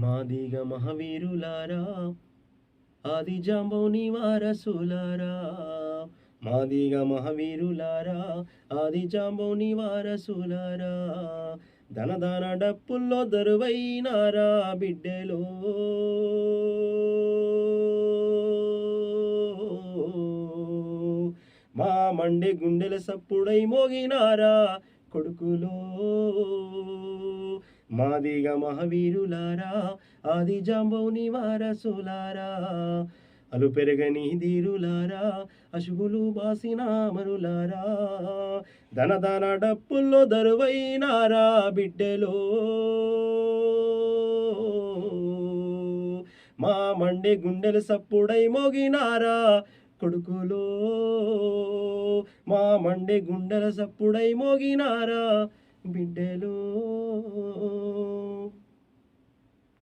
మాదిగ మహావీరులారా ఆది జాంబౌని వారసులారా మాదిగ మహావీరులారా ఆది జాంబౌని వారసులారా ధన డప్పుల్లో దరువైనారా బిడ్డలో. మా మండే గుండెల సప్పుడై మోగినారా కొడుకులో. మాదిగ మహావీరులారా ఆది జాంబౌని వారసులారా అలు పెరగని ధీరులారా అశుగులు బాసిన మరులారా డప్పుల్లో దరువైనారా బిడ్డలో. మా మండే గుండెలు సప్పుడై మోగినారా కొడుకులో. మా మండే గుండెల సప్పుడై మోగినారా బిడ్డలో.